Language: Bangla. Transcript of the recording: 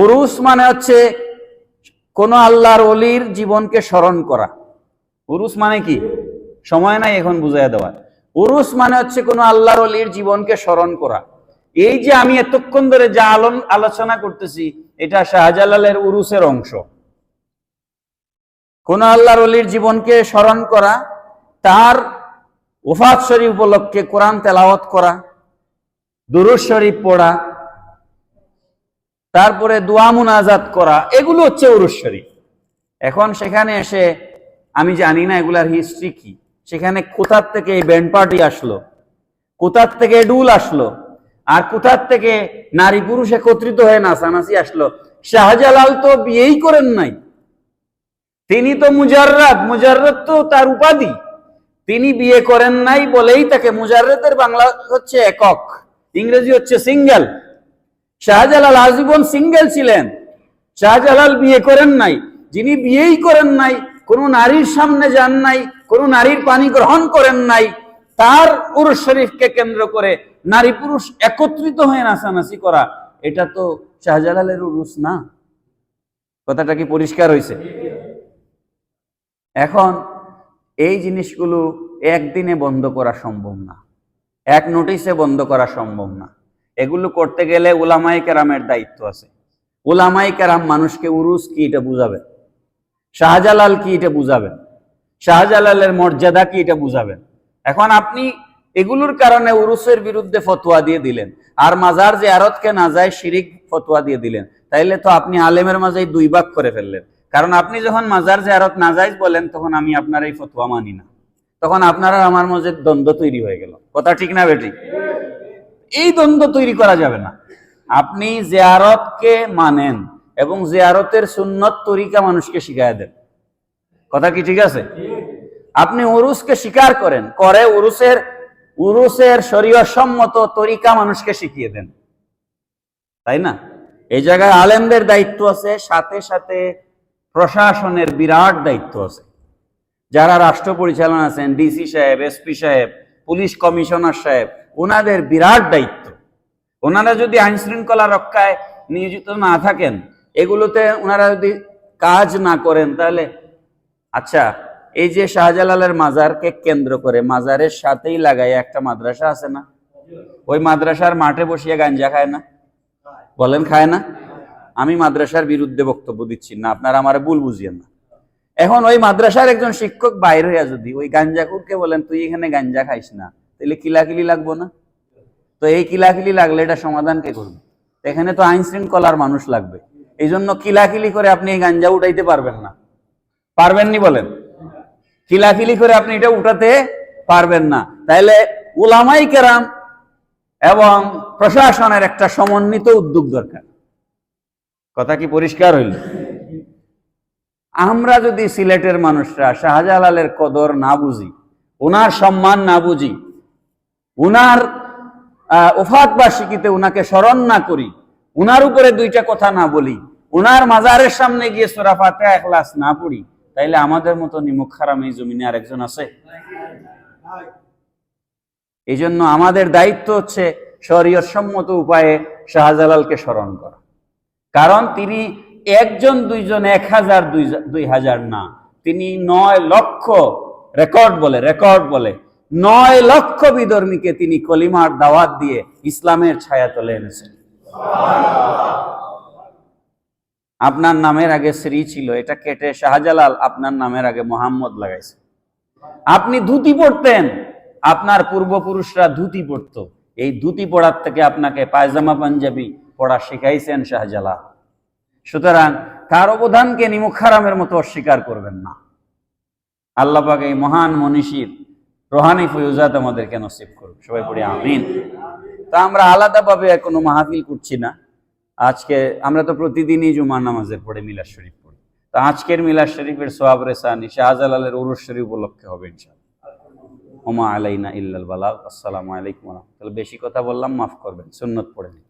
উরুস মানে হচ্ছে কোন আল্লাহর অলির জীবনকে স্মরণ করা। উরুস মানে কি? সময় নাই এখন বুঝাই দেওয়া উরুস মানে হচ্ছে কোন আল্লাহর অলির জীবনকে স্মরণ করা। এই যে আমি এতক্ষণ ধরে যা আলন আলোচনা করতেছি, এটা শাহজালালের উরুসের অংশ। কোন আল্লাহর অলির জীবনকে স্মরণ করা, তার ওফাত শরীফ উপলক্ষে কোরআন তেলাওয়াত করা দুরুজ শরীফ পড়া তারপরে দোয়া মুনাজাত করা, এগুলো হচ্ছে উরুস শরীফ। এখন সেখানে এসে, আমি জানি না এগুলার হিস্ট্রি কি, সেখানে কোথার থেকে এই ব্যান্ড পার্টি আসলো, কোথার থেকে ডুল আসলো, আর কোথার থেকে নারী পুরুষ একত্রিত হয়ে নাচানাচি আসলো, শাহজালাল তো বিয়েই করেন নাই। তিনি তো মুজাররাত মুজাররাত তো তার উপাধি। তিনি বিয়ে করেন নাই বলেই তাকে মুজাররাতের বাংলা হচ্ছে একক, ইংরেজি হচ্ছে সিঙ্গেল শাহজালাল আজীবন সিঙ্গেল ছিলেন। শাহজালাল বিয়ে করেন নাই। যিনি বিয়েই করেন নাই, কোন নারীর সামনে যান নাই, কোন নারীর পানি গ্রহণ করেন নাই, তার উরুস শরীফকে কেন্দ্র করে নারী পুরুষ একত্রিত হয়ে নাচানাচি করা, এটা তো শাহজালালের উরুস না। কথাটা কি পরিষ্কার হয়েছে এখন এই জিনিসগুলো একদিনে বন্ধ করা সম্ভব না। এক নোটিশে বন্ধ করা সম্ভব না। এগুলো করতে গেলে উলামাই কেরামের দায়িত্ব আছে। উলামাই কেরাম মানুষকে উরুস কি এটা বুঝাবেন শাহজালাল কি এটা বুঝাবেন শাহজালালের মর্যাদা কি এটা বুঝাবেন এখন আপনি এগুলোর কারণে উরুসের বিরুদ্ধে ফতোয়া দিয়ে দিলেন। আর মাজার যে আরতকে না যায় শিরিক ফতোয়া দিয়ে দিলেন। তাইলে তো আপনি আলেমের মাঝে দুই ভাগ করে ফেললেন। কারণ আপনি যখন মাজার যে আরত না যায় বলেন, তখন আমি আপনার এই ফতোয়া মানি না। তখন আপনার আমার মাঝে দ্বন্দ্ব তৈরি হয়ে গেল। কথা ঠিক না বেটি এই দ্বন্দ্ব তৈরি করা যাবে না। আপনি জিয়ারতকে মানেন এবং জিয়ারতের সুন্নত তরিকা মানুষকে শিখায় দেন। কথা কি ঠিক আছে? আপনি উরুসকে স্বীকার করেন, করে উরুসের উরুসের শরীয় সম্মত তরিকা মানুষকে শিখিয়ে দেন। তাই না? এই জায়গায় আলেমদের দায়িত্ব আছে, সাথে সাথে প্রশাসনের বিরাট দায়িত্ব আছে। যারা রাষ্ট্র পরিচালনা আছেন, ডিসি সাহেব, এসপি সাহেব পুলিশ কমিশনার সাহেব, ওনাদের বিরাট দায়িত্ব। ওনারা যদি আইন শৃঙ্খলা রক্ষায় নিয়োজিত না থাকেন, এগুলোতে ওনারা যদি কাজ না করেন, তাহলে আচ্ছা এই যে শাহজালালের মাজারকে কেন্দ্র করে, মাজারের সাথেই লাগাই, একটা মাদ্রাসা আছে না? ওই মাদ্রাসার মাঠে বসিয়ে গাঞ্জা খায় না? বলেন, খায় না? আমি মাদ্রাসার বিরুদ্ধে বক্তব্য দিচ্ছি না, আপনারা আমার ভুল বুঝিয়েন না। এখন ওই মাদ্রাসার একজন শিক্ষক বাইর হইয়া যদি, ওই গাঞ্জাকুরকে বলেন, তুই এখানে গাঞ্জা খাইস না তাহলে কিলাকিলি লাগবো না? তো এই কিলাকিলি লাগলে এটা সমাধান কে করবে? এখানে তো আইন শৃঙ্খলার মানুষ লাগবে। এই জন্য কিলাকিলি করে আপনি এই গাঞ্জা উঠাইতে পারবেন না। পারবেন নি বলেন? কিলাকিলি করে আপনি এটা উঠাতে পারবেন না। তাইলে উলামাই কেরাম এবং প্রশাসনের একটা সমন্বিত উদ্যোগ দরকার। কথা কি পরিষ্কার হইল? আমরা যদি সিলেটের মানুষরা শাহজালালের কদর না বুঝি ওনার সম্মান না বুঝি, উনার ওফাত বার্ষিকীতে উনাকে স্মরণ না করি, উনার উপরে দুইটা কথা না বলি, উনার মাজারের সামনে গিয়ে সোরাফাতে একলাস না পড়ি, তাইলে আমাদের মতো নিমুখ খারাম এই জমিনে আরেকজন আছে? এই জন্য আমাদের দায়িত্ব হচ্ছে সম্মত উপায়ে শাহজালালকে স্মরণ করা। কারণ তিনি একজন, দুইজন, এক হাজার, দুই হাজার না। তিনি নয় লক্ষ রেকর্ড বলে রেকর্ড বলে। নয় লক্ষ বিধর্মীকে তিনি কলিমার দাওয়াত দিয়ে ইসলামের ছায়া তলে এনেছেন। আপনার নামের আগে শ্রী ছিল, এটা কেটে শাহজালাল আপনার নামের আগে মোহাম্মদ লাগাইছে। আপনি ধুতি পড়তেন, আপনার পূর্বপুরুষরা ধুতি পড়তো। এই ধুতি পড়ার থেকে আপনাকে পায়জামা পাঞ্জাবি পড়া শিখাইছেন শাহজালাল। সুতরাং তার অবদানকে নিমুখারামের মতো অস্বীকার করবেন না। আল্লাহ পাক এই মহান মনীষীর রোহানি ফয়ুজাত আমাদেরকে নসিব করুন সবাই পড়ি আমিন। তা আমরা আলাদাভাবে কোনো মাহফিল করছি না। আজকে আমরা তো প্রতিদিনই জুমার নামাজের পড়ে মিলাদ শরীফ পড়ি। তো আজকের মিলাদ শরীফের সোয়াব রেসানি শাহজালালের উরুস শরীফ উপলক্ষে হবে ইনশাআল্লাহ। ওমা আলাইনা ইল্লাল বালাগ। আসসালামু আলাইকুম রহমতুল্লাহ। বেশি কথা বললাম, মাফ করবেন। সুন্নত পড়ে নিন।